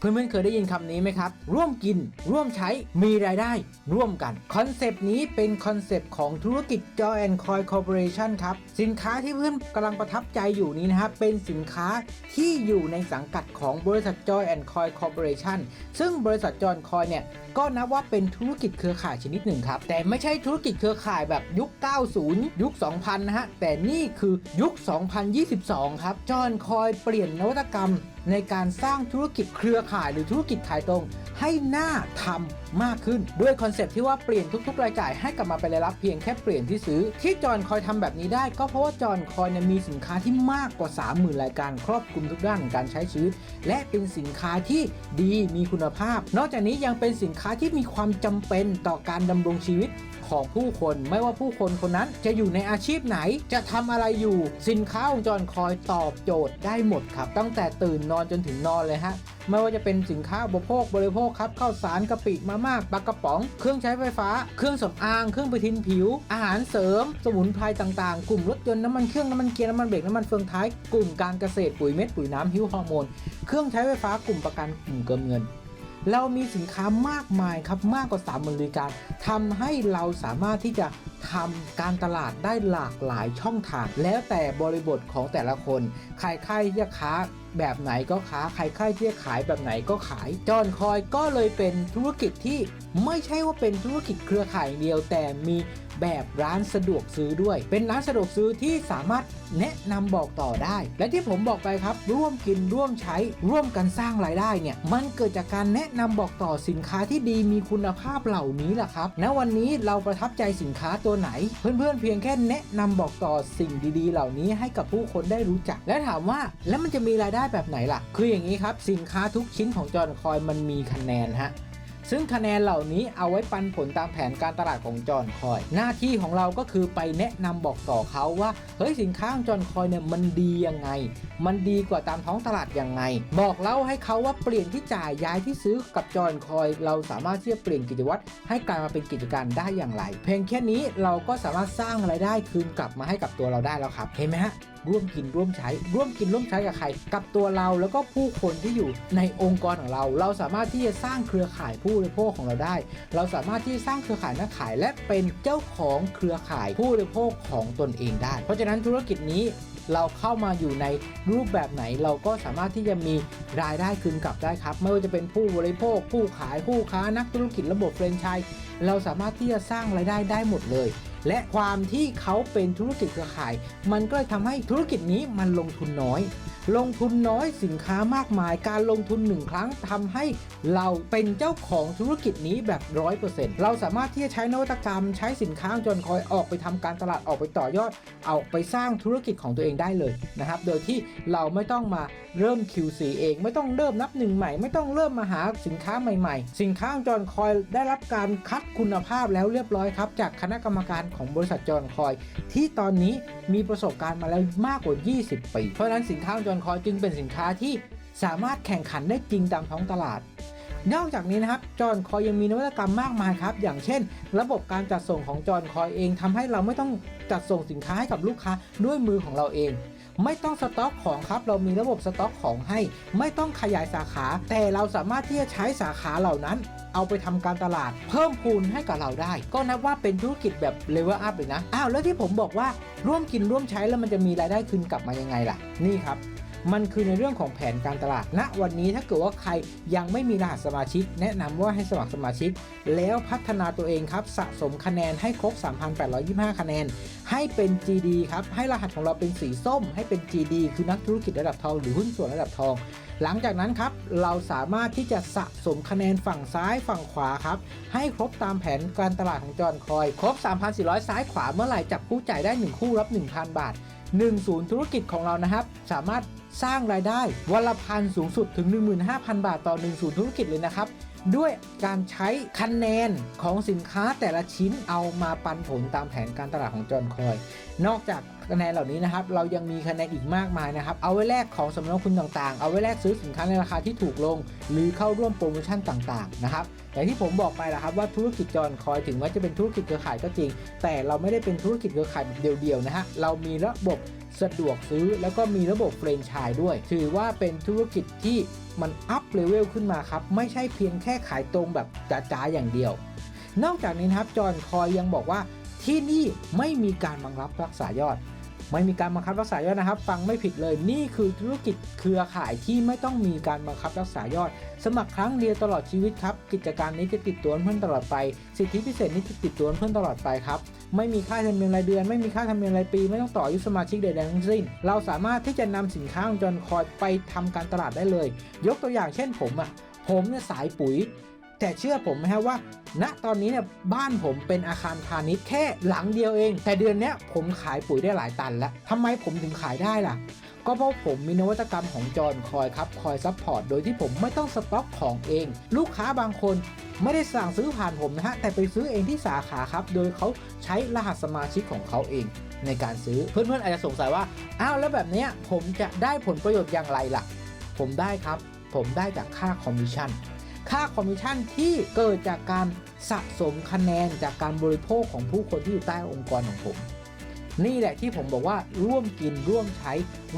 เพื่อนๆเคยได้ยินคำนี้ไหมครับ ร่วมกิน ร่วมใช้ มีรายได้ ร่วมกัน คอนเซปต์นี้เป็นคอนเซปต์ของธุรกิจ Joy and Coin Corporation ครับ สินค้าที่เพื่อนกำลังประทับใจอยู่นี้นะครับ เป็นสินค้าที่อยู่ในสังกัดของบริษัท Joy and Coin Corporation ซึ่งบริษัท Joy and Coin เนี่ยก็นับว่าเป็นธุรกิจเครือข่ายชนิดหนึ่งครับ แต่ไม่ใช่ธุรกิจเครือข่ายแบบยุค 90 ยุค 2000 นะฮะ แต่นี่คือยุค 2022 ครับจอนคอยเปลี่ยนนวัตกรรม ในการสร้างธุรกิจเครือข่ายหรือธุรกิจขายตรง ให้หน่าทำมากขึ้น ด้วยคอนเซปที่ว่าเปลี่ยนทุกๆ รายจ่ายให้กลับมาเป็นรายรับเพียงแค่เปลี่ยนที่ซื้อ ที่จอนคอยทำแบบนี้ได้ก็เพราะว่าจอนคอยเนี่ยมีสินค้าที่มากกว่า 30,000 รายการครอบคลุมทุกด้านของการใช้ชีวิต และเป็นสินค้าที่ดีมีคุณภาพ นอกจากนี้ยังเป็นสินค้าที่มีความจำเป็นต่อการดำรงชีวิต ของผู้คน ไม่ว่าผู้คนคนนั้นจะอยู่ในอาชีพไหน จะทำอะไรอยู่ สินค้าองจอนคอยตอบโจทย์ได้หมดครับ ตั้งแต่ตื่นนอนจนถึงนอนเลยฮะไม่ว่าจะเป็นสินค้าบริโภคบริโภคครับข้าวสารกะปิมาม่าปลากระป๋อง เครื่องใช้ไฟฟ้า เครื่องสำอาง เครื่องปะทินผิว อาหารเสริม สมุนไพรต่างๆ กลุ่มรถยนต์น้ำมันเครื่องน้ำมันเกียร์น้ำมันเบรกน้ำมันเฟืองท้าย กลุ่มการเกษตรปุ๋ยเม็ดปุ๋ยน้ำหิวฮอร์โมน เครื่องใช้ไฟฟ้ากลุ่มประกันกลุ่มเกินเงิน เรามีสินค้ามากมายครับมากกว่า 3 บริการทำให้เราสามารถที่จะทำการตลาดได้หลากหลายช่องทาง แล้วแต่บริบทของแต่ละคน ใครใครที่จะค้าแบบไหนก็ค้า ใครใครที่จะขายแบบไหนก็ขาย จอนคอยก็เลยเป็นธุรกิจที่ไม่ใช่ว่าเป็นธุรกิจเครือข่ายอย่างเดียวแต่มีแบบร้านสะดวกซื้อด้วย เป็นร้านสะดวกซื้อที่สามารถแนะนำบอกต่อได้ และที่ผมบอกไปครับ ร่วมกินร่วมใช้ร่วมกันสร้างรายได้เนี่ย มันเกิดจากการแนะนำบอกต่อสินค้าที่ดีมีคุณภาพเหล่านี้แหละครับณวันนี้เราประทับใจสินค้าตัวไหน เพื่อนๆเพียงแค่แนะนำบอกต่อสิ่งดีๆ เหล่านี้ให้กับผู้คนได้รู้จัก และถามว่าแล้วมันจะมีรายได้แบบไหนล่ะ คืออย่างนี้ครับสินค้าทุกชิ้นของจอห์นคอยมันมีคะแนนฮะ ซึ่งคะแนนเหล่านี้เอาไว้ปันผลตามแผนการตลาดของจอห์นคอย หน้าที่ของเราก็คือไปแนะนำบอกต่อเขาว่า เฮ้ยสินค้าของจอห์นคอยเนี่ยมันดียังไง มันดีกว่าตามท้องตลาดยังไง บอกเล่าให้เขาว่าเปลี่ยนที่จ่ายย้ายที่ซื้อกับจอห์นคอย เราสามารถที่จะเปลี่ยนกิจวัตรให้กลายมาเป็นกิจการได้อย่างไร เพียงแค่นี้เราก็สามารถสร้างรายได้คืนกลับมาให้กับตัวเราได้แล้วครับ เห็นไหมฮะร่วมกินร่วมใช้ ร่วมกินร่วมใช้กับใคร กับตัวเราแล้วก็ผู้คนที่อยู่ในองค์กรของเรา เราสามารถที่จะสร้างเครือข่ายผู้บริโภคของเราได้ เราสามารถที่จะสร้างเครือข่ายนักขาย และเป็นเจ้าของเครือข่ายผู้บริโภคของตนเองได้ เพราะฉะนั้นธุรกิจนี้เราเข้ามาอยู่ในรูปแบบไหนเราก็สามารถที่จะมีรายได้คืนกลับได้ครับ ไม่ว่าจะเป็นผู้บริโภค ผู้ขายผู้ค้านักธุรกิจระบบแฟรนไชส์เราสามารถที่จะสร้างรายได้ได้หมดเลย และความที่เขาเป็นธุรกิจเครือข่าย มันก็เลยทำให้ธุรกิจนี้มันลงทุนน้อย ลงทุนน้อยสินค้ามากมายการลงทุนหนึ่งครั้งทำให้เราเป็นเจ้าของธุรกิจนี้แบบร้อยเปอร์เซ็นต์เราสามารถที่จะใช้นวัตกรรม ใช้สินค้าจนคอยออกไปทำการตลาดออกไปต่อยอด เอาไปสร้างธุรกิจของตัวเองได้เลยนะครับ โดยที่เราไม่ต้องมาเริ่ม QC เอง ไม่ต้องเริ่มนับหนึ่งใหม่ ไม่ต้องเริ่มมาหาสินค้าใหม่ ๆ สินค้าจอนคอยได้รับการคัดคุณภาพแล้วเรียบร้อยครับ จากคณะกรรมการของบริษัทจอนคอย ที่ตอนนี้มีประสบการณ์มาแล้วมากกว่า 20 ปี เพราะฉะนั้นสินค้าจอนคอยจึงเป็นสินค้าที่สามารถแข่งขันได้จริงตามท้องตลาด นอกจากนี้นะครับจอนคอยยังมีนวัตกรรมมากมายครับ อย่างเช่น ระบบการจัดส่งของจอนคอยเองทำให้เราไม่ต้องจัดส่งสินค้าให้กับลูกค้าด้วยมือของเราเอง ไม่ต้องสต็อกของครับ เรามีระบบสต็อกของให้ ไม่ต้องขยายสาขา แต่เราสามารถที่จะใช้สาขาเหล่านั้น เอาไปทำการตลาด เพิ่มพูนให้กับเราได้ ก็นับว่าเป็นธุรกิจแบบเลเวลอัพเลยนะอ้าวแล้วที่ผมบอกว่าร่วมกินร่วมใช้แล้วมันจะมีรายได้คืนกลับมายังไงล่ะ นี่ครับ มันคือในเรื่องของแผนการตลาดณวันนี้ถ้าเกิดว่าใครยังไม่มีรหัสสมาชิก แนะนำว่าให้สมัครสมาชิก แล้วพัฒนาตัวเองครับสะสมคะแนนให้ครบ 3,825 คะแนน ให้เป็น GD ครับ ให้รหัสของเราเป็นสีส้ม ให้เป็น GD คือนักธุรกิจระดับทองหรือหุ้นส่วนระดับทอง หลังจากนั้นครับ เราสามารถที่จะสะสมคะแนนฝั่งซ้ายฝั่งขวาครับ ให้ครบตามแผนการตลาดของจอห์นคอย ครบ 3,400 ซ้ายขวาเมื่อไหร่จับคู่จ่ายได้ 1 คู่รับ 1,000 บาท1ศูนย์ธุรกิจของเรานะครับ สามารถ สร้างรายได้วันละพันสูงสุดถึง 15,000 บาทต่อ 1 ศูนย์ธุรกิจเลยนะครับ ด้วยการใช้คะแนนของสินค้าแต่ละชิ้นเอามาปันผลตามแผนการตลาดของจอห์นคอย นอกจากคะแนนเหล่านี้นะครับ เรายังมีคะแนนอีกมากมายนะครับ เอาไว้แลกของสำนักคุณต่างๆ เอาไว้แลกซื้อสินค้าในราคาที่ถูกลง หรือเข้าร่วมโปรโมชั่นต่างๆนะครับอย่างที่ผมบอกไปแล้วครับว่าธุรกิจจอนคอยถึงแม้จะเป็นธุรกิจเครือข่ายก็จริง แต่เราไม่ได้เป็นธุรกิจเครือข่ายแบบเดียวๆนะฮะเรามีระบบสะดวกซื้อแล้วก็มีระบบเฟรนไชส์ด้วย ถือว่าเป็นธุรกิจที่มันอัพเลเวลขึ้นมาครับ ไม่ใช่เพียงแค่ขายตรงแบบจ้าๆอย่างเดียว นอกจากนี้นะครับจอห์นคอยยังบอกว่าที่นี่ไม่มีการบังรับรักษายอด ไม่มีการบังคับรักษายอดนะครับ ฟังไม่ผิดเลย นี่คือธุรกิจเครือข่ายที่ไม่ต้องมีการบังคับรักษายอด สมัครครั้งเดียวตลอดชีวิตครับ กิจการนี้จะติดตัวเพื่อนตลอดไป สิทธิพิเศษนี้จะติดตัวเพื่อนตลอดไปครับ ไม่มีค่าธรรมเนียมรายเดือน ไม่มีค่าธรรมเนียมรายปี ไม่ต้องต่ออายุสมาชิกใดๆทั้งสิ้น เราสามารถที่จะนำสินค้าของจอนคอยไปทำการตลาดได้เลย ยกตัวอย่างเช่นผมอะผมเนี่ยสายปุ๋ย แต่เชื่อผมไหมฮะว่า ณตอนนี้เนี่ยบ้านผมเป็นอาคารพาณิชย์แค่หลังเดียวเอง แต่เดือนนี้ผมขายปุ๋ยได้หลายตันแล้วทำไมผมถึงขายได้ล่ะก็เพราะผมมีนวัตกรรมของจอห์นคอยครับ คอยซัพพอร์ตโดยที่ผมไม่ต้องสต็อกของเอง ลูกค้าบางคนไม่ได้สั่งซื้อผ่านผมนะฮะ แต่ไปซื้อเองที่สาขาครับ โดยเขาใช้รหัสสมาชิกของเขาเองในการซื้อเพื่อนๆอาจจะสงสัยว่า อ้าวแล้วแบบนี้ผมจะได้ผลประโยชน์อย่างไรล่ะ ผมได้ครับ ผมได้จากค่าคอมมิชชั่น ค่าคอมมิชชั่นที่เกิดจากการสะสมคะแนนจากการบริโภคของผู้คนที่อยู่ใต้องค์กรของผม นี่แหละที่ผมบอกว่าร่วมกินร่วมใช้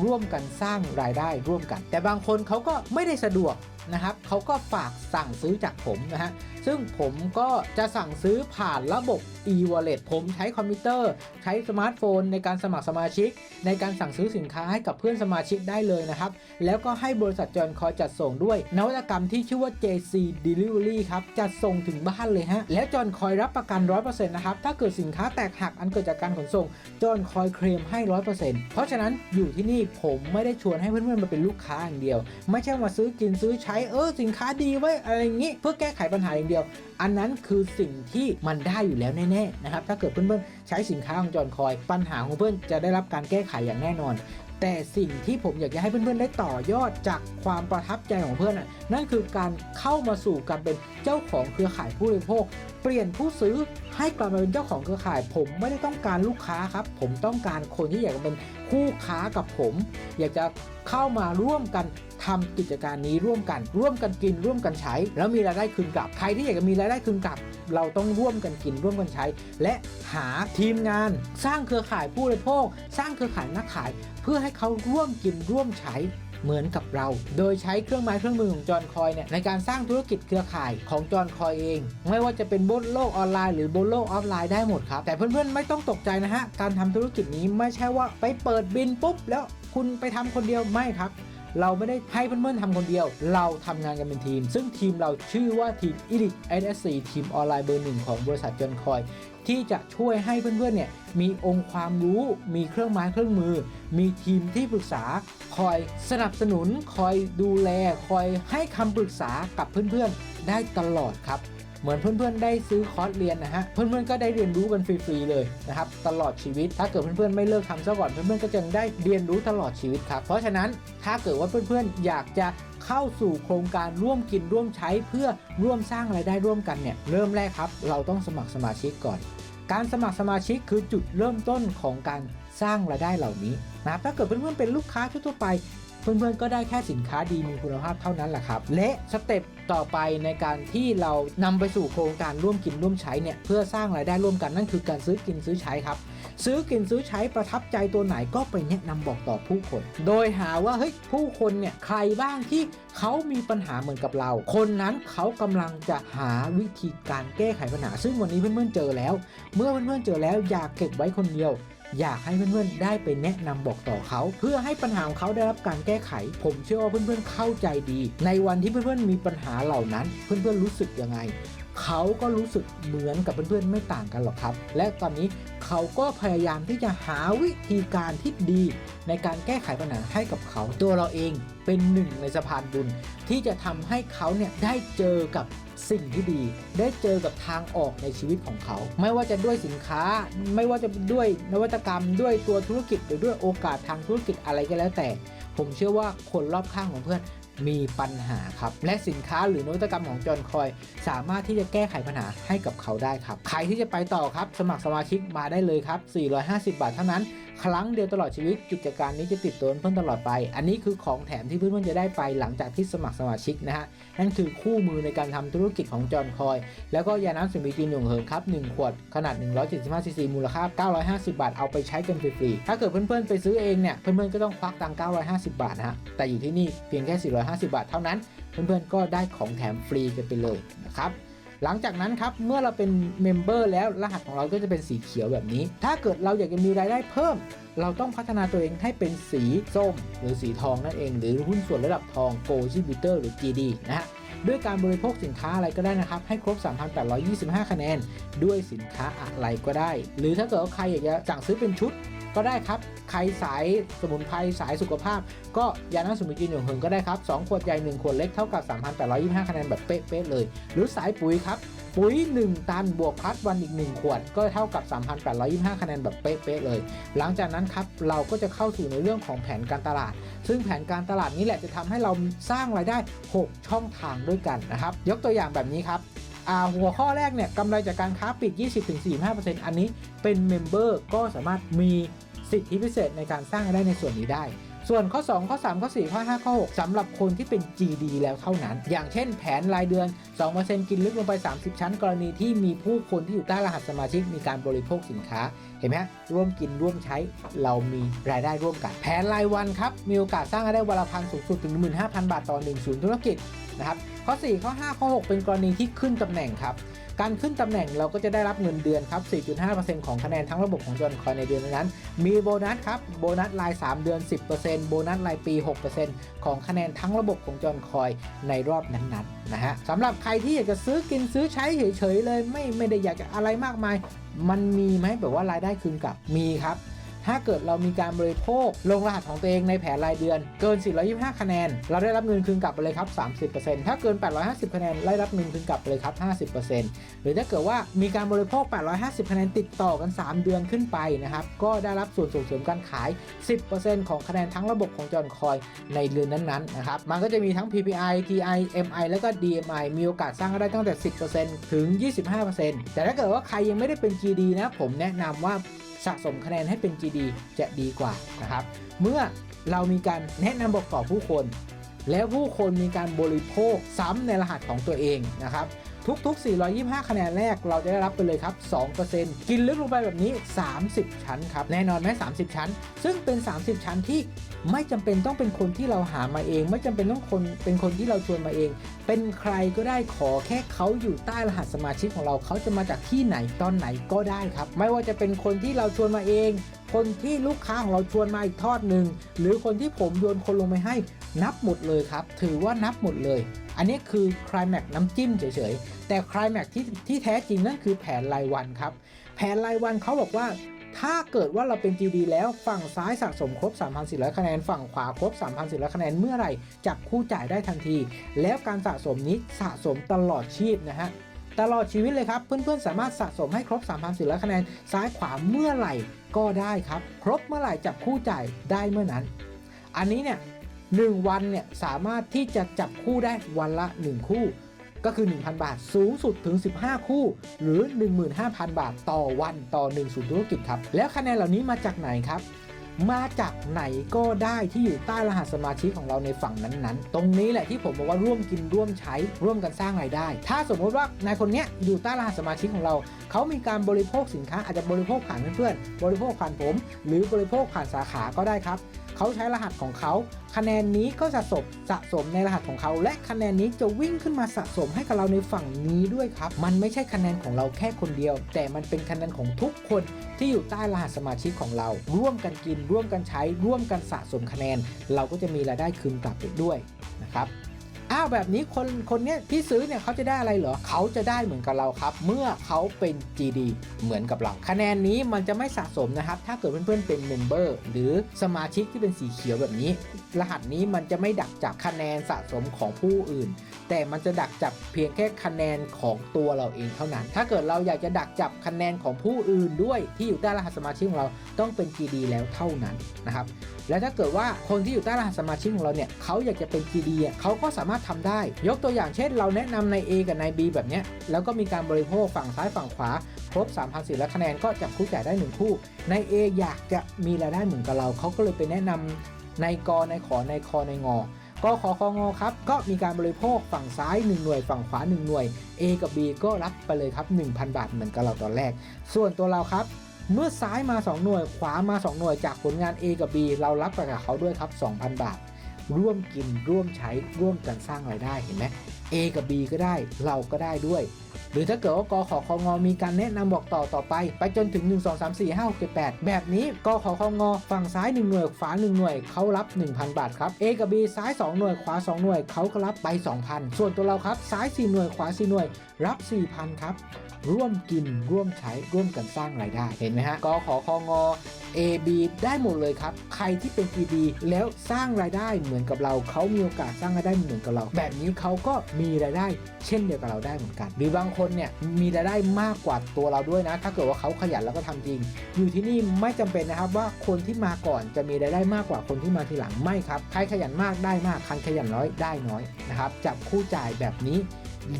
ร่วมกันสร้างรายได้ร่วมกัน แต่บางคนเขาก็ไม่ได้สะดวกนะครับเขาก็ฝากสั่งซื้อจากผมนะฮะซึ่งผมก็จะสั่งซื้อผ่านระบบ e-wallet ผมใช้คอมพิวเตอร์ ใช้สมาร์ทโฟน ในการสมัครสมาชิก ในการสั่งซื้อสินค้าให้กับเพื่อนสมาชิกได้เลยนะครับ แล้วก็ให้บริษัทจอนคอยจัดส่งด้วย นวัตกรรมที่ชื่อว่า JC Delivery ครับจัดส่งถึงบ้านเลยฮะ แล้วจอนคอยรับประกัน 100%นะครับ ถ้าเกิดสินค้าแตกหักอันเกิดจากการขนส่งจอนคอยเคลมให้ 100%เพราะฉะนั้นอยู่ที่นี่ผมไม่ได้ชวนให้เพื่อนๆมาเป็นลูกค้าอย่างเดียว ไม่ใช่มาซื้อกินซื้อใช้เออสินค้าดีไว้อะไรอย่างนี้เพื่อแก้ไขปัญหาอย่างเดียว อันนั้นคือสิ่งที่มันได้อยู่แล้วแน่ๆนะครับถ้าเกิดเพื่อนๆใช้สินค้าของจอห์นคอย ปัญหาของเพื่อนจะได้รับการแก้ไขอย่างแน่นอนแต่สิ่งที่ผมอยากจะให้เพื่อนๆได้ต่อยอดจากความประทับใจของเพื่อนนั่นคือการเข้ามาสู่การเป็นเจ้าของเครือข่ายผู้บริโภคเปลี่ยนผู้ซื้อให้กลับมาเป็นเจ้าของเครือข่าย ผมไม่ได้ต้องการลูกค้าครับ ผมต้องการคนที่อยากจะเป็นคู่ค้ากับผม อยากจะเข้ามาร่วมกันทำกิจการนี้ร่วมกัน ร่วมกันกิน ร่วมกันใช้ แล้วมีรายได้คืนกลับใครที่อยากจะมีรายได้คืนกลับ เราต้องร่วมกันกินร่วมกันใช้ และหาทีมงาน สร้างเครือข่ายผู้บริโภค สร้างเครือข่ายนักขาย เพื่อให้เขาร่วมกินร่วมใช้ เหมือนกับเรา โดยใช้เครื่องไม้เครื่องมือของจอห์นคอยเนี่ยในการสร้างธุรกิจเครือข่ายของจอห์นคอยเอง ไม่ว่าจะเป็นบนโลกออนไลน์หรือบนโลกออฟไลน์ได้หมดครับ แต่เพื่อนๆไม่ต้องตกใจนะฮะ การทำธุรกิจนี้ไม่ใช่ว่าไปเปิดบินปุ๊บ แล้วคุณไปทำคนเดียวไม่ครับเราไม่ได้ให้เพื่อนๆทำคนเดียว เราทำงานกันเป็นทีม ซึ่งทีมเราชื่อว่าทีม Elite SSC ทีมออนไลน์เบอร์หนึ่งของบริษัทจอนคอย ที่จะช่วยให้เพื่อนๆเนี่ยมีองค์ความรู้ มีเครื่องไม้เครื่องมือ มีทีมที่ปรึกษา คอยสนับสนุน คอยดูแล คอยให้คำปรึกษากับเพื่อนๆได้ตลอดครับเหมือนเพื่อนๆ ได้ซื้อคอร์สเรียนนะฮะ เพื่อนๆ ก็ได้เรียนรู้กันฟรีๆ เลยนะครับ ตลอดชีวิต ถ้าเกิดเพื่อนๆ ไม่เลิกทำซะก่อน เพื่อนๆ ก็จะได้เรียนรู้ตลอดชีวิตครับ เพราะฉะนั้นถ้าเกิดว่าเพื่อนๆ อยากจะเข้าสู่โครงการร่วมกินร่วมใช้เพื่อร่วมสร้างรายได้ร่วมกันเนี่ย เริ่มแรกครับ เราต้องสมัครสมาชิกก่อน การสมัครสมาชิกคือจุดเริ่มต้นของการสร้างรายได้เหล่านี้นะครับถ้าเกิดเพื่อนๆเป็นลูกค้าทั่วไป เพื่อนๆก็ได้แค่สินค้าดีมีคุณภาพเท่านั้นแหละครับ และสเต็ปต่อไปในการที่เรานำไปสู่โครงการร่วมกินร่วมใช้เนี่ยเพื่อสร้างรายได้ร่วมกันนั่นคือการซื้อกินซื้อใช้ครับ ซื้อกินซื้อใช้ประทับใจตัวไหนก็ไปแนะนำบอกต่อผู้คน โดยหาว่าเฮ้ยผู้คนเนี่ยใครบ้างที่เขามีปัญหาเหมือนกับเรา คนนั้นเขากำลังจะหาวิธีการแก้ไขปัญหา ซึ่งวันนี้เพื่อนๆเจอแล้ว เมื่อเพื่อนๆเจอแล้วอย่าเก็บไว้คนเดียว อยากให้เพื่อนๆ ได้ไปแนะนำบอกต่อเขา เพื่อให้ปัญหาของเขาได้รับการแก้ไข ผมเชื่อว่าเพื่อนๆเข้าใจดี ในวันที่เพื่อนๆมีปัญหาเหล่านั้น เพื่อนๆรู้สึกยังไง เขาก็รู้สึกเหมือนกับเพื่อนๆไม่ต่างกันหรอกครับ และตอนนี้เขาก็พยายามที่จะหาวิธีการที่ดี ในการแก้ไขปัญหาให้กับเขาตัวเราเองเป็นหนึ่งในสะพานบุญ ที่จะทำให้เขาเนี่ยได้เจอกับสิ่งที่ดี ได้เจอกับทางออกในชีวิตของเขา ไม่ว่าจะด้วยสินค้า ไม่ว่าจะด้วยนวัตกรรม ด้วยตัวธุรกิจหรือด้วยโอกาสทางธุรกิจอะไรก็แล้วแต่ ผมเชื่อว่าคนรอบข้างของเพื่อน มีปัญหาครับ และสินค้าหรือนวัตกรรมของจอนคอย สามารถที่จะแก้ไขปัญหาให้กับเขาได้ครับ ใครที่จะไปต่อครับ สมัครสมาชิกมาได้เลยครับ 450 บาทเท่านั้น ครั้งเดียวตลอดชีวิตกิจการนี้จะติดตัวเพื่อนตลอดไป อันนี้คือของแถมที่เพื่อนๆจะได้ไปหลังจากที่สมัครสมาชิกนะฮะ นั่นคือคู่มือในการทำธุรกิจของจอห์นคอย แล้วก็ยาน้ำสมิตินหยงเหิงครับ 1 ขวด ขนาด 175ซีซีมูลค่า 950 บาท เอาไปใช้กันฟรีๆ ถ้าเกิดเพื่อนๆไปซื้อเองเนี่ย เพื่อนๆก็ต้องควักตังค์950 บาทนะฮะ แต่อยู่ที่นี่เพียงแค่ 450 บาทเท่านั้น เพื่อนๆก็ได้ของแถมฟรีกันไปเลยนะครับ หลังจากนั้นครับเมื่อเราเป็นเมมเบอร์แล้วรหัสของเราก็จะเป็นสีเขียวแบบนี้ ถ้าเกิดเราอยากจะมีรายได้เพิ่ม เราต้องพัฒนาตัวเองให้เป็นสีส้ม หรือสีทองนั่นเอง หรือหุ้นส่วนระดับทอง Gold Distributor หรือ GD นะฮะด้วยการบริโภคสินค้าอะไรก็ได้นะครับ ให้ครบ 3,825 คะแนน ด้วยสินค้าอะไรก็ได้ หรือถ้าเกิดใครอยากจะสั่งซื้อเป็นชุด ก็ได้ครับ ใครสายสมุนไพรสายสุขภาพ ก็ยาน้ำสมุนไพรหนึ่งหิงก็ได้ครับ 2 ขวดใหญ่ 1 ขวดเล็กเท่ากับ 3,825 คะแนนแบบเป๊ะๆเลย หรือสายปุ๋ยครับ ปุ๋ย 1 ตันบวกพัดวันอีก 1 ขวด ก็เท่ากับ 3,825 คะแนนแบบเป๊ะๆเลย หลังจากนั้นครับเราก็จะเข้าสู่ในเรื่องของแผนการตลาด ซึ่งแผนการตลาดนี้แหละจะทำให้เราสร้างรายได้ 6 ช่องทางด้วยกันนะครับยกตัวอย่างแบบนี้ครับ หัวข้อแรกเนี่ยกำไรจากการค้าปลีก20-45%อันนี้เป็นเมมเบอร์ก็สามารถมีสิทธิพิเศษในการสร้างรายได้ในส่วนนี้ได้ ส่วนข้อ 2 ข้อ 3 ข้อ 4 ข้อ 5 ข้อ 6สำหรับคนที่เป็น GD แล้วเท่านั้น อย่างเช่นแผนรายเดือน 2%กินลึกลงไป 30 ชั้น กรณีที่มีผู้คนที่อยู่ใต้รหัสสมาชิกมีการบริโภคสินค้า เห็นไหมร่วมกินร่วมใช้ เรามีรายได้ร่วมกัน แผนรายวันครับ มีโอกาสสร้างรายได้วันละพันสูงสุดถึง 15,000 บาทต่อ1ศูนย์ธุรกิจนะครับ ข้อ 4 ข้อ 5 ข้อ 6 เป็นกรณีที่ขึ้นตำแหน่งครับ การขึ้นตำแหน่งเราก็จะได้รับเงินเดือนครับ 4.5%ของคะแนนทั้งระบบของจอนคอยในเดือนนั้น มีโบนัสครับ โบนัสราย 3 เดือน 10%โบนัสรายปี 6%ของคะแนนทั้งระบบของจอนคอยในรอบนั้นๆนะฮะสำหรับใครที่อยากจะซื้อกินซื้อใช้เฉยๆเลย ไม่ไม่ได้อยากจะอะไรมากมาย มันมีไหมแบบว่ารายได้คืนกลับมีครับ ถ้าเกิดเรามีการบริโภค ลงรหัสของตัวเองในแผนรายเดือน เกิน 425 คะแนน เราได้รับเงินคืนกลับไปเลยครับ 30%ถ้าเกิน 850 คะแนนได้รับเงินคืนกลับไปเลยครับ 50%หรือถ้าเกิดว่ามีการบริโภค 850 คะแนนติดต่อกัน 3 เดือนขึ้นไปนะครับ ก็ได้รับส่วนส่งเสริมการขาย 10%ของคะแนนทั้งระบบของจอนคอยในเดือนนั้นๆนะครับ มันก็จะมีทั้ง PPI TI MI แล้วก็ DMI มีโอกาสสร้างได้ตั้งแต่ 10%ถึง 25%แต่ถ้าเกิดว่าใครยังไม่ได้เป็น GD นะผมแนะนำว่า สะสมคะแนนให้เป็น GD จะดีกว่านะครับ เมื่อเรามีการแนะนำบอกต่อผู้คน แล้วผู้คนมีการบริโภคซ้ำในรหัสของตัวเองนะครับ ทุก ๆ 425 คะแนนแรกเราจะได้รับไปเลยครับ 2%กินลึกลงไปแบบนี้ 30 ชั้นครับ แน่นอนไหม30 ชั้น ซึ่งเป็น 30 ชั้นที่ไม่จำเป็นต้องเป็นคนที่เราหามาเอง ไม่จำเป็นต้องคนเป็นคนที่เราชวนมาเอง เป็นใครก็ได้ขอแค่เขาอยู่ใต้รหัสสมาชิกของเราเขาจะมาจากที่ไหนตอนไหนก็ได้ครับ ไม่ว่าจะเป็นคนที่เราชวนมาเอง คนที่ลูกค้าของเราชวนมาอีกทอดหนึ่งหรือคนที่ผมโยนคนลงไปให้ นับหมดเลยครับ ถือว่านับหมดเลย อันนี้คือคลายแม็กน้ำจิ้มเฉยๆ แต่คลายแม็กที่ที่แท้จริงนั่นคือแผนรายวันครับ แผนรายวันเขาบอกว่า ถ้าเกิดว่าเราเป็น GD แล้วฝั่งซ้ายสะสมครบ 3,400 คะแนน ฝั่งขวาครบ 3,400 คะแนนเมื่อไหร่จับคู่จ่ายได้ทันที แล้วการสะสมนี้สะสมตลอดชีพนะฮะตลอดชีวิตเลยครับ เพื่อนๆ สามารถสะสมให้ครบ 3,400 คะแนน ซ้ายขวาเมื่อไหร่ก็ได้ครับ ครบเมื่อไหร่จับคู่จ่ายได้เมื่อนั้น อันนี้เนี่ย หนึ่งวันเนี่ยสามารถที่จะจับคู่ได้วันละ 1 คู่ ก็คือ 1,000 บาทสูงสุดถึง 15 คู่ หรือ 15,000 บาทต่อวันต่อ1ศูนย์ธุรกิจครับ แล้วคะแนนเหล่านี้มาจากไหนครับมาจากไหนก็ได้ที่อยู่ใต้รหัสสมาชิกของเราในฝั่งนั้นๆ ตรงนี้แหละที่ผมบอกว่าร่วมกินร่วมใช้ร่วมกันสร้างรายได้ ถ้าสมมติว่านายคนนี้อยู่ใต้รหัสสมาชิกของเรา เขามีการบริโภคสินค้าอาจจะบริโภคผ่านเพื่อนๆ บริโภคผ่านผม หรือบริโภคผ่านสาขาก็ได้ครับ เขาใช้รหัสของเขา คะแนนนี้ก็สะสมสะสมในรหัสของเขา และคะแนนนี้จะวิ่งขึ้นมาสะสมให้กับเราในฝั่งนี้ด้วยครับ มันไม่ใช่คะแนนของเราแค่คนเดียว แต่มันเป็นคะแนนของทุกคนที่อยู่ใต้รหัสสมาชิกของเรา ร่วมกันกิน ร่วมกันใช้ ร่วมกันสะสมคะแนน เราก็จะมีรายได้คืนกลับไปด้วยนะครับาวแบบนี้คนคนเนี้ยที่ซื้อเนี่ยเขาจะได้อะไรเหรอเขาจะได้เหมือนกับเราครับ เมื่อเขาเป็น GD เหมือนกับเรา คะแนนนี้มันจะไม่สะสมนะครับ ถ้าเกิดเพื่อนๆเป็นเมมเบอร์หรือสมาชิกที่เป็นสีเขียวแบบนี้ รหัสนี้มันจะไม่ดักจับคะแนนสะสมของผู้อื่น แต่มันจะดักจับเพียงแค่คะแนนของตัวเราเองเท่านั้น ถ้าเกิดเราอยากจะดักจับคะแนนของผู้อื่นด้วยที่อยู่ใต้รหัสสมาชิกของเราต้องเป็น GD แล้วเท่านั้นนะครับ แล้วถ้าเกิดว่าคนที่อยู่ใต้รหัสสมาชิกของเราเนี่ยเขาอยากจะเป็น GD เขาก็สามารถทำได้ ยกตัวอย่างเช่น เราแนะนำใน A กับใน B แบบนี้แล้วก็มีการบริโภคฝั่งซ้ายฝั่งขวาครบ 3,400คะแนนก็จับคู่จ่ายได้ 1 คู่ ใน A อยากจะมีรายได้เหมือนกับเรา เขาก็เลยไปแนะนำในกในขอในคอในงอกขอคองอครับ ก็มีการบริโภคฝั่งซ้าย 1 หน่วย ฝั่งขวา 1 หน่วย A กับ B ก็รับไปเลยครับ 1,000 บาทเหมือนกับเราตอนแรก ส่วนตัวเราครับ เมื่อซ้ายมา 2 หน่วย ขวามา 2 หน่วยจากผลงาน A กับ B เรารับไปกับเขาด้วยครับ 2,000 บาท ร่วมกินร่วมใช้ร่วมกันสร้างรายได้เห็นไหม A กับ B ก็ได้เราก็ได้ด้วย หรือถ้าเกิดว่ากขอคองอมีการแนะนำบอกต่อต่อไป ไปจนถึง 1 2 3 4 5 6 7 8 แบบนี้กขอคองอฝั่งซ้าย 1 หน่วยขวา 1 หน่วยเขารับ 1,000 บาทครับ A กับ B ซ้าย 2 หน่วยขวา 2 หน่วยเขาก็รับไป 2,000 ส่วนตัวเราครับซ้าย 4 หน่วยขวา 4 หน่วย รับ 4,000 ครับ ร่วมกินร่วมใช้ร่วมกันสร้างรายได้เห็นไหมฮะกขอคองอ A B ได้หมดเลยครับ ใครที่เป็น GD แล้วสร้างรายได้เหมือนกับเรา เขามีโอกาสสร้างรายได้เหมือนกับเรา แบบนี้เขาก็มีรายได้เช่นเดียวกับเราได้เหมือนกัน หรือบางคนเนี่ยมีรายได้มากกว่าตัวเราด้วยนะ ถ้าเกิดว่าเขาขยันแล้วก็ทำจริง อยู่ที่นี่ไม่จำเป็นนะครับว่าคนที่มาก่อนจะมีรายได้มากกว่าคนที่มาทีหลังไม่ครับใครขยันมากได้มากใครขยันน้อยได้น้อยนะครับจับคู่จ่ายแบบนี้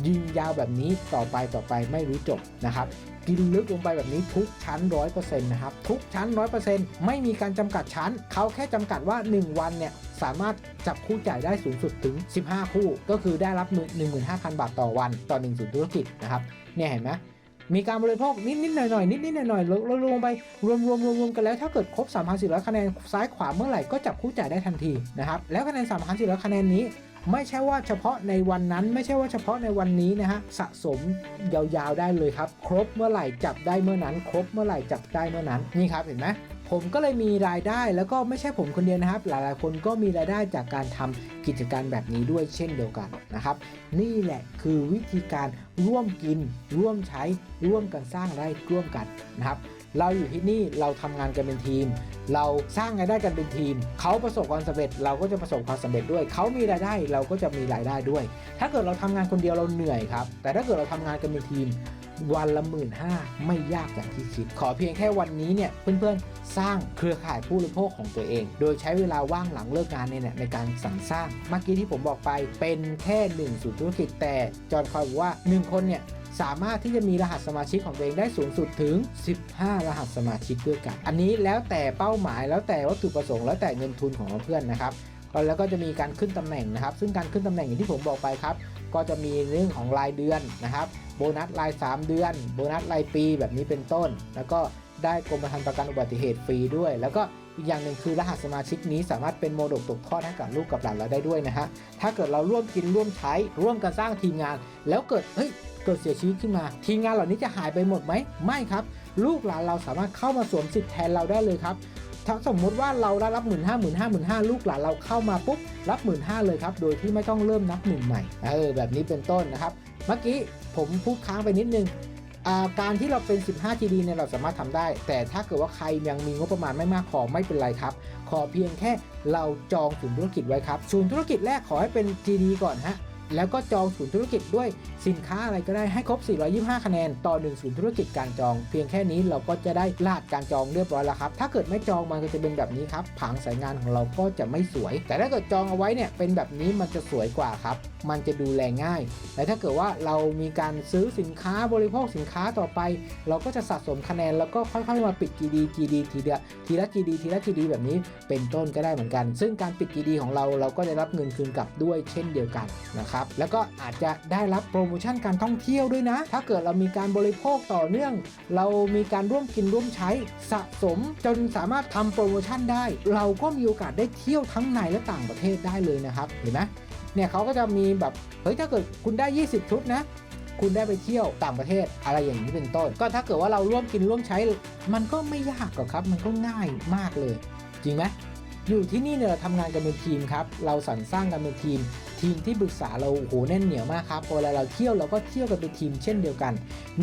ยิงยาวแบบนี้ต่อไปต่อไปไม่รู้จบนะครับกินลึกลงไปแบบนี้ทุกชั้น100%นต์นะครับทุกชั้น100%ไม่มีการจำกัดชั้น เขาแค่จำกัดว่า 1 วันเนี่ย สามารถจับคู่จ่ายได้สูงสุดถึง 15 คู่ ก็คือได้รับ 15,000 บาทต่อวันต่อ1ศูนย์ธุรกิจนะครับเนี่ยเห็นไหมมีการบริโภคนิดนิดๆหน่อยหน่อยนิดนิดๆหน่อยหน่อยลดลงไปรวมรวมรวมรวมกันแล้วถ้าเกิดครบ 3,400 คะแนนซ้ายขวาเมื่อไหร่ก็จับคู่จ่ายได้ทันทีนะครับแล้วคะแนน 3,400 คะแนนนี้ไม่ใช่ว่าเฉพาะในวันนั้นไม่ใช่ว่าเฉพาะในวันนี้นะฮะสะสมยาวๆได้เลยครับ ครบเมื่อไหร่จับได้เมื่อนั้น ครบเมื่อไหร่จับได้เมื่อนั้นนี่ครับเห็นไหม ผมก็เลยมีรายได้แล้วก็ไม่ใช่ผมคนเดียวนะครับ หลายๆ คนก็มีรายได้จากการทำกิจการแบบนี้ด้วยเช่นเดียวกันนะครับ นี่แหละคือวิธีการร่วมกิน ร่วมใช้ ร่วมกันสร้างรายได้ร่วมกันนะครับ เราอยู่ที่นี่เราทำงานกันเป็นทีม เราสร้างรายได้กันเป็นทีม เขาประสบความสำเร็จ เราก็จะประสบความสำเร็จด้วย เขามีรายได้เราก็จะมีรายได้ด้วย ถ้าเกิดเราทำงานคนเดียวเราเหนื่อยครับ แต่ถ้าเกิดเราทำงานกันเป็นทีม วันละหมื่นห้าไม่ยากอย่างที่คิด ขอเพียงแค่วันนี้เนี่ยเพื่อนๆ สร้างเครือข่ายผู้บริโภคของตัวเอง โดยใช้เวลาว่างหลังเลิกงานเนี่ยในการสรรสร้างเมื่อกี้ที่ผมบอกไปเป็นแค่หนึ่งศูนย์ธุรกิจแต่จอห์นคอยบอกว่าหนึ่งคนเนี่ยสามารถที่จะมีรหัสสมาชิกของตัวเองได้สูงสุดถึง 15 รหัสสมาชิกด้วยกัน อันนี้แล้วแต่เป้าหมายแล้วแต่วัตถุประสงค์แล้วแต่เงินทุนของเพื่อนนะครับแล้วก็จะมีการขึ้นตำแหน่งนะครับ ซึ่งการขึ้นตำแหน่งอย่างที่ผมบอกไปครับ ก็จะมีเรื่องของรายเดือนนะครับ โบนัสราย 3 เดือน โบนัสรายปีแบบนี้เป็นต้น แล้วก็ได้กรมธรรม์ประกันอุบัติเหตุฟรีด้วย แล้วก็อีกอย่างหนึ่งคือรหัสสมาชิกนี้สามารถเป็นโมดกตกทอดให้กับลูกกับหลานเราได้ด้วยนะฮะ ถ้าเกิดเราร่วมกินร่วมใช้ร่วมกันสร้างทีมงาน แล้วเกิดเฮ้ยเกิดเสียชีวิตขึ้นมา ทีมงานเหล่านี้จะหายไปหมดไหมไม่ครับ ลูกหลานเราสามารถเข้ามาสวมสิทธิ์แทนเราได้เลยครับ ถ้าสมมุติว่าเราได้รับหมื่นห้าหมื่นห้าหมื่นห้าลูกหลานเราเข้ามาปุ๊บรับหมื่นห้าเลยครับ โดยที่ไม่ต้องเริ่มนับหนึ่งใหม่เออแบบนี้เป็นต้นนะครับ เมื่อกี้ผมพูดค้างไปนิดนึงการที่เราเป็น 15 GD เนี่ยเราสามารถทำได้ แต่ถ้าเกิดว่าใครยังมีงบประมาณไม่มากพอไม่เป็นไรครับ ขอเพียงแค่เราจองศูนย์ธุรกิจไว้ครับศูนย์ธุรกิจแรกขอให้เป็น GD ก่อนฮะ แล้วก็จองศูนย์ธุรกิจด้วยสินค้าอะไรก็ได้ให้ครบ 425 คะแนน ต่อ1ศูนย์ธุรกิจการจอง เพียงแค่นี้เราก็จะได้รหัสการจองเรียบร้อยแล้วครับ ถ้าเกิดไม่จองมันก็จะเป็นแบบนี้ครับ ผังสายงานของเราก็จะไม่สวย แต่ถ้าเกิดจองเอาไว้เนี่ยเป็นแบบนี้มันจะสวยกว่าครับ มันจะดูแลง่าย แต่ถ้าเกิดว่าเรามีการซื้อสินค้าบริโภคสินค้าต่อไป เราก็จะสะสมคะแนนแล้วก็ค่อยๆมาปิด GD GD ทีเดียวทีละ GD ทีละ GD แบบนี้เป็นต้นก็ได้เหมือนกัน ซึ่งการปิด GD ของเราเราก็ได้รับเงินคืนกลับด้วยเช่นเดียวกันนะครับแล้วก็อาจจะได้รับโปรโมชั่นการท่องเที่ยวด้วยนะ ถ้าเกิดเรามีการบริโภคต่อเนื่อง เรามีการร่วมกินร่วมใช้สะสม จนสามารถทำโปรโมชั่นได้ เราก็มีโอกาสได้เที่ยวทั้งในและต่างประเทศได้เลยนะครับเห็นไหมเนี่ยเขาก็จะมีแบบเฮ้ยถ้าเกิดคุณได้ 20 ชุดนะคุณได้ไปเที่ยวต่างประเทศอะไรอย่างนี้เป็นต้น ก็ถ้าเกิดว่าเราร่วมกินร่วมใช้ มันก็ไม่ยากหรอกครับ มันก็ง่ายมากเลย จริงไหมอยู่ที่นี่เนี่ยเราทำงานกันเป็นทีมครับ เราสรรสร้างกันเป็นทีม ทีมที่ปรึกษาเราโอ้โหแน่นเหนียวมากครับพอเวลาเราเที่ยวเราก็เที่ยวกันเป็นทีมเช่นเดียวกัน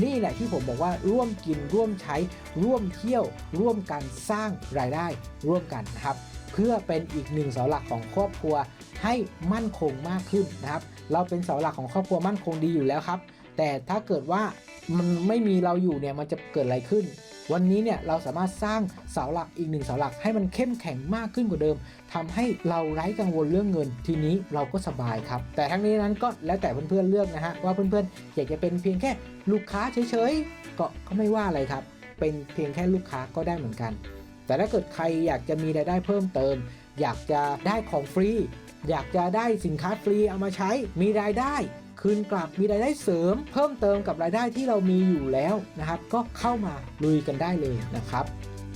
นี่แหละที่ผมบอกว่าร่วมกินร่วมใช้ ร่วมเที่ยว ร่วมกันสร้างรายได้ ร่วมกันนะครับ เพื่อเป็นอีกหนึ่งเสาหลักของครอบครัวให้มั่นคงมากขึ้นนะครับ เราเป็นเสาหลักของครอบครัวมั่นคงดีอยู่แล้วครับ แต่ถ้าเกิดว่ามันไม่มีเราอยู่เนี่ยมันจะเกิดอะไรขึ้น วันนี้เนี่ยเราสามารถสร้างเสาหลักอีกหนึ่งเสาหลักให้มันเข้มแข็งมากขึ้นกว่าเดิมทำให้เราไร้กังวลเรื่องเงิน ทีนี้เราก็สบายครับ แต่ทั้งนี้นั้นก็แล้วแต่เพื่อนๆเลือกนะฮะว่าเพื่อนๆอยากจะเป็นเพียงแค่ลูกค้าเฉยๆก็ก็ไม่ว่าอะไรครับ เป็นเพียงแค่ลูกค้าก็ได้เหมือนกัน แต่ถ้าเกิดใครอยากจะมีรายได้เพิ่มเติม อยากจะได้ของฟรีอยากจะได้สินค้าฟรีเอามาใช้มีรายได้ คืนกลับมีรายได้เสริม เพิ่มเติมกับรายได้ที่เรามีอยู่แล้วนะครับก็เข้ามาลุยกันได้เลยนะครับ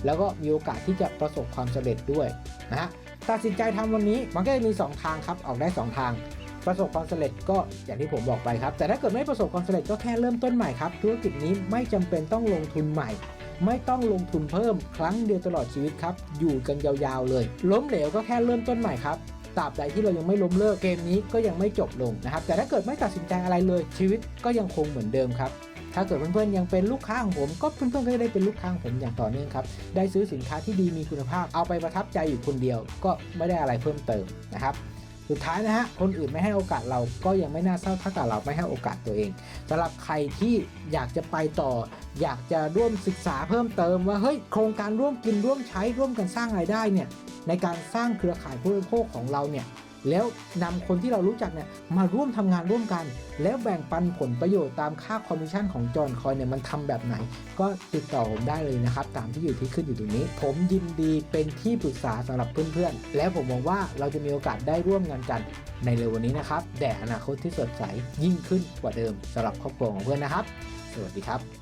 แล้วก็มีโอกาสที่จะประสบความสำเร็จด้วยนะฮะตัดสินใจทำวันนี้มันก็จะมี 2 ทางครับออกได้ 2 ทาง ประสบความสำเร็จก็อย่างที่ผมบอกไปครับ แต่ถ้าเกิดไม่ประสบความสำเร็จก็แค่เริ่มต้นใหม่ครับธุรกิจนี้ไม่จำเป็นต้องลงทุนใหม่ไม่ต้องลงทุนเพิ่มครั้งเดียวตลอดชีวิตครับ อยู่กันยาวๆเลย ล้มเหลวก็แค่เริ่มต้นใหม่ครับ ตราบใดที่เรายังไม่ล้มเลิกเกมนี้ก็ยังไม่จบลงนะครับแต่ถ้าเกิดไม่ตัดสินใจอะไรเลย ชีวิตก็ยังคงเหมือนเดิมครับถ้าเกิดเพื่อนๆยังเป็นลูกค้าของผมก็เพื่อนๆก็ได้เป็นลูกค้าของผมอย่างต่อเนื่องครับ ได้ซื้อสินค้าที่ดีมีคุณภาพเอาไปประทับใจอยู่คนเดียวก็ไม่ได้อะไรเพิ่มเติมนะครับ สุดท้ายนะฮะคนอื่นไม่ให้โอกาสเราก็ยังไม่น่าเศร้าถ้ากับเราไม่ให้โอกาสตัวเองสำหรับใครที่อยากจะไปต่อ อยากจะร่วมศึกษาเพิ่มเติมว่าเฮ้ยโครงการร่วมกินร่วมใช้ร่วมกันสร้างรายได้เนี่ยในการสร้างเครือข่ายผู้บริโภคของเราเนี่ย แล้วนำคนที่เรารู้จักเนี่ยมาร่วมทำงานร่วมกัน แล้วแบ่งปันผลประโยชน์ตามค่าคอมมิชชั่นของจอห์นคอยเนี่ยมันทำแบบไหน ก็ติดต่อผมได้เลยนะครับ ตามที่อยู่ที่ขึ้นอยู่ตรงนี้ ผมยินดีเป็นที่ปรึกษาสำหรับเพื่อนๆ และผมหวังว่าเราจะมีโอกาสได้ร่วมงานกันในเร็ววันนี้นะครับแด่อนาคตที่สดใสยิ่งขึ้นกว่าเดิมสำหรับครอบครัวของเพื่อนนะครับ สวัสดีครับ